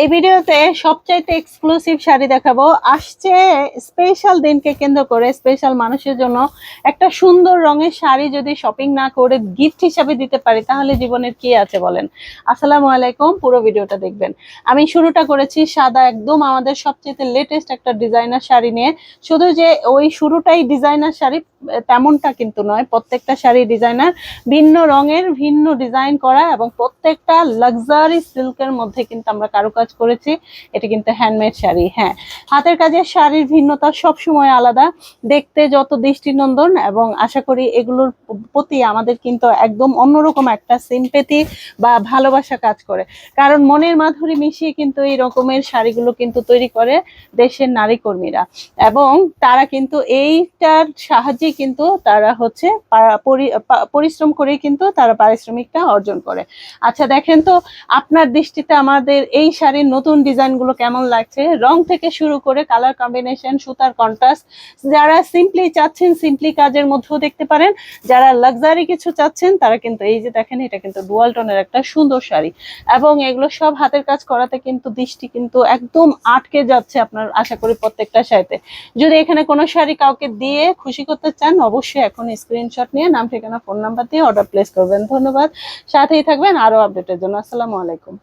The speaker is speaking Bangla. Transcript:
এই ভিডিওতে সবচাইতে এক্সক্লুসিভ শাড়ি দেখাবো। আসছে স্পেশাল দিনকে কেন্দ্র করে স্পেশাল মানুষের জন্য একটা সুন্দর রঙের শাড়ি যদি শপিং না করে গিফট হিসাবে দিতে পারি, তাহলে জীবনের কি আছে বলেন? আসসালামু আলাইকুম, পুরো ভিডিওটা দেখবেন। আমি শুরুটা করেছি সাদা একদম আমাদের সবচেয়ে লেটেস্ট একটা ডিজাইনার শাড়ি নিয়ে। শুধু যে ওই শুরুটাই ডিজাইনার শাড়ি, তেমনটা কিন্তু নয়। প্রত্যেকটা শাড়ি ডিজাইনার ভিন্ন রঙের, ভিন্ন ডিজাইন করা এবং প্রত্যেকটা লাক্সারি সিল্কের মধ্যে কিন্তু আমরা কারুকাজ করেছি। এটা কিন্তু হ্যান্ডমেড শাড়ি হ্যাঁ। হাতের কাজের শাড়ির ভিন্নতা সব সময় আলাদা। দেখতে যত দৃষ্টিনন্দন এবং আশা করি এগুলোর প্রতি আমাদের কিন্তু একদম অন্যরকম একটা সিম্পেথি বা ভালোবাসা কাজ করে। কারণ মনের মাধুরী মিশিয়ে কিন্তু এই রকমের শাড়িগুলো কিন্তু তৈরি করে দেশের নারী কর্মীরা এবং তারা কিন্তু এইটার সাহায্যে কিন্তু তারা হচ্ছে পরিশ্রম করে কিন্তু তারা পারিশ্রমিকটা অর্জন করে। আচ্ছা দেখেন তো, আপনার দৃষ্টিতে আমাদের এই শাড়ির নতুন ডিজাইনগুলো কেমন লাগছে? রং থেকে শুরু করে কালার কম্বিনেশন সুতার কন্ট্রাস্ট যারা সিম্পলি চাচ্ছেন সিম্পলি কাজের মধ্যেও দেখতে পারেন, যারা লাক্সারি কিছু চাচ্ছেন, তারা কিন্তু এই যে দেখেন, এটা কিন্তু ডুয়াল টোনের একটা সুন্দর শাড়ি। এবং এগুলো সব হাতের কাজ করাতে কিন্তু দৃষ্টি কিন্তু একদম আটকে যাচ্ছে আপনার, আশা করি প্রত্যেকটা শাড়িতে। যদি এখানে কোনো শাড়ি কাউকে দিয়ে খুশি করতে চান, অবশ্যই এখন স্ক্রিনশট নিয়ে নাম, ঠিকানা ফোন নাম্বার দিয়ে অর্ডার প্লেস করবেন। ধন্যবাদ। সাথেই থাকবেন, আরও আপডেটের জন্য। আসসালামু আলাইকুম।